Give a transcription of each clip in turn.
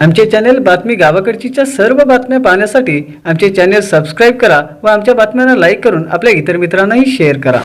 आमचे चॅनेल बातमी गावाकडचीच्या सर्व बातम्या पाहण्यासाठी आमचे चॅनेल सबस्क्राईब करा व आमच्या बातम्यांना लाईक करून आपल्या इतर मित्रांनाही शेअर करा.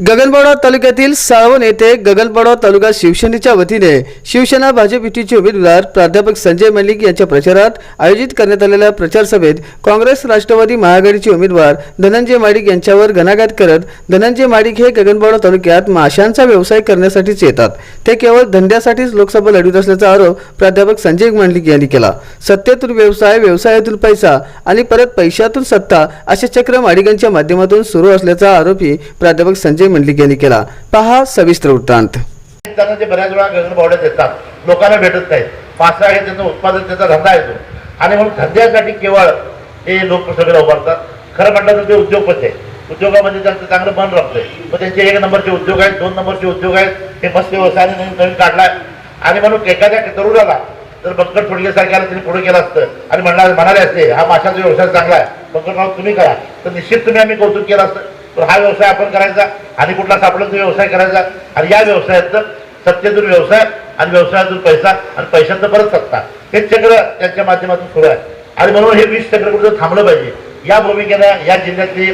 गगनबावडा तालुक्यातील साळवण येथे गगनबावडा तालुका शिवसेनेच्या वतीने शिवसेना भाजप युतीचे उमेदवार प्राध्यापक संजय मल्लिक यांच्या प्रचारात आयोजित करण्यात आलेल्या प्रचार सभेत काँग्रेस राष्ट्रवादी महाआघाडीचे उमेदवार धनंजय माडिक यांच्यावर घणाघात करत धनंजय माडिक हे गगनबावडा तालुक्यात माशांचा व्यवसाय करण्यासाठीच येतात. ते केवळ धंद्यासाठीच लोकसभा लढवित असल्याचा आरोप प्राध्यापक संजय मंडलिक यांनी केला. सत्तेतून व्यवसाय व्यवसायातून पैसा आणि परत पैशातून सत्ता असे चक्र माडिकांच्या माध्यमातून सुरू असल्याचा आरोपही प्राध्यापक संजय मंडलिक यांनी केला. पहा सविस्तर वृत्तांत. त्यांना बऱ्याच वेळा गगनबावड्यात येतात. लोकांना भेटत नाहीत. पाचसा आहे त्यांचं उत्पादन त्यांचा धंदा येतो आणि म्हणून धंद्यासाठी केवळ हे लोक सगळे उभारतात. खरं म्हटलं तर ते उद्योगपती आहे उद्योगामध्ये त्यांचं चांगलं मन रमतंय. मग त्यांचे एक नंबरचे उद्योग आहेत दोन नंबरचे उद्योग आहेत. हे मस्त व्यवसायाने नवीन नवीन काढलाय. आणि म्हणून एखाद्या तरुणाला जर बंकट फुडकेसारख्याला त्यांनी पुढे केलं असतं. आणि म्हणणार म्हणाले असते हा माशाचा व्यवसाय चांगला आहे. बंकटराव तुम्ही करा. तर निश्चित तुम्ही आम्ही कौतुक केलं असतं. तर हा व्यवसाय आपण करायचा आणि कुठला सापडला तो व्यवसाय करायचा आणि या व्यवसायात सत्तेतून व्यवसाय आणि व्यवसायातून पैसा आणि पैशांचं परत सत्ता. हे चक्र त्यांच्या माध्यमातून सुरू आहे. आणि म्हणून हे वीस चक्र कुठं थांबलं पाहिजे या भूमिकेनं या जिल्ह्यातली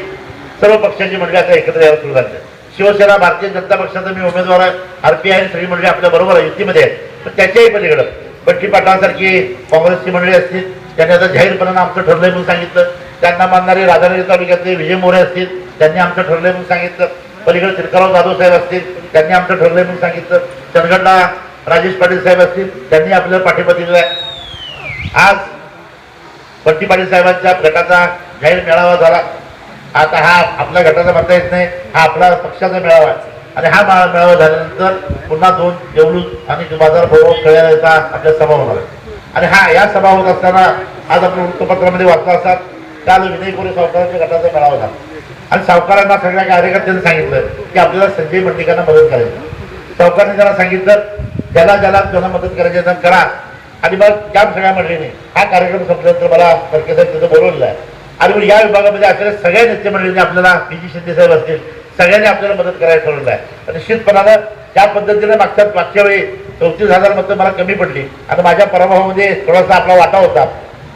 सर्व पक्षांची मंडळी आता एकत्र यायला सुरू झाली शिवसेना भारतीय जनता पक्षाचा मी उमेदवार आहे. आर पी आणि सगळी मंडळी आपल्या बरोबर आहे युतीमध्ये आहे पण त्याच्याही पलीकडं बट्टी पाटलांसारखी काँग्रेसची मंडळी असतील त्यांनी आता जाहीरपणानं आमचं ठरलंय म्हणून सांगितलं. त्यांना मानणारे राधानगरी तालुक्यातले विजय मोरे असतील त्यांनी आमचं ठरलंय म्हणून सांगितलं. पलीकडे तिरकाराव जाधव साहेब असतील त्यांनी आमचं ठरलंय म्हणून सांगितलं. चंदगडला राजेश पाटील साहेब असतील त्यांनी आपल्याला पाठिंबा दिलेला आहे. आज बट्टी पाटील साहेबांच्या गटाचा जाहीर मेळावा झाला. आता हा आपल्या गटाचा म्हणता येत नाही हा आपला पक्षाचा मेळावा आहे. आणि हा मेळावा झाल्यानंतर पुन्हा दोन देवलूज आणि बाजार भोव खेळायचा आपल्या सभा होणार आणि हा या सभा होत असताना आज आपण वृत्तपत्रामध्ये वाचला असतात काल विनय सावकारांच्या गटाचा मेळावा झाला. आणि सावकारांना सगळ्या कार्यकर्त्यांनी सांगितलं की आपल्याला संजय मंडिकांना मदत करायची. सावकारांनी त्यांना सांगितलं ज्याला ज्याला त्यांना मदत करायची त्यांना करा. आणि मग त्या सगळ्या मंडळीने हा कार्यक्रम संपल्यानंतर मला फडके साहेब तिथं बोलवलेलं आहे. आणि मग या विभागामध्ये असलेल्या सगळ्या नेते मंडळींनी आपल्याला पी जी शिंदे साहेब असतील सगळ्यांनी आपल्याला मदत करायला ठरवलं आहे. निश्चितपणानं त्या पद्धतीने मागच्या मागच्या वेळी चौतीस हजार मतं मला कमी पडली. आणि माझ्या पराभवामध्ये थोडासा आपला वाटा होता.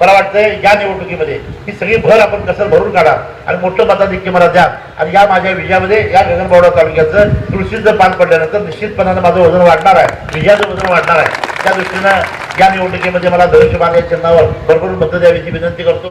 मला वाटतंय या निवडणुकीमध्ये ही सगळी भर आपण कसं भरून काढा आणि मोठं मताधिक्य मला द्या. आणि या माझ्या विजयामध्ये या गगनबावडा तालुक्याचं तुळशीचं पान पडल्यानंतर निश्चितपणानं माझं वजन वाढणार आहे. विजयाचं वजन वाढणार आहे. त्या दृष्टीनं या निवडणुकीमध्ये मला धनुष्यबाण या चिन्हावर भरभरून मतं द्यावीची विनंती करतो.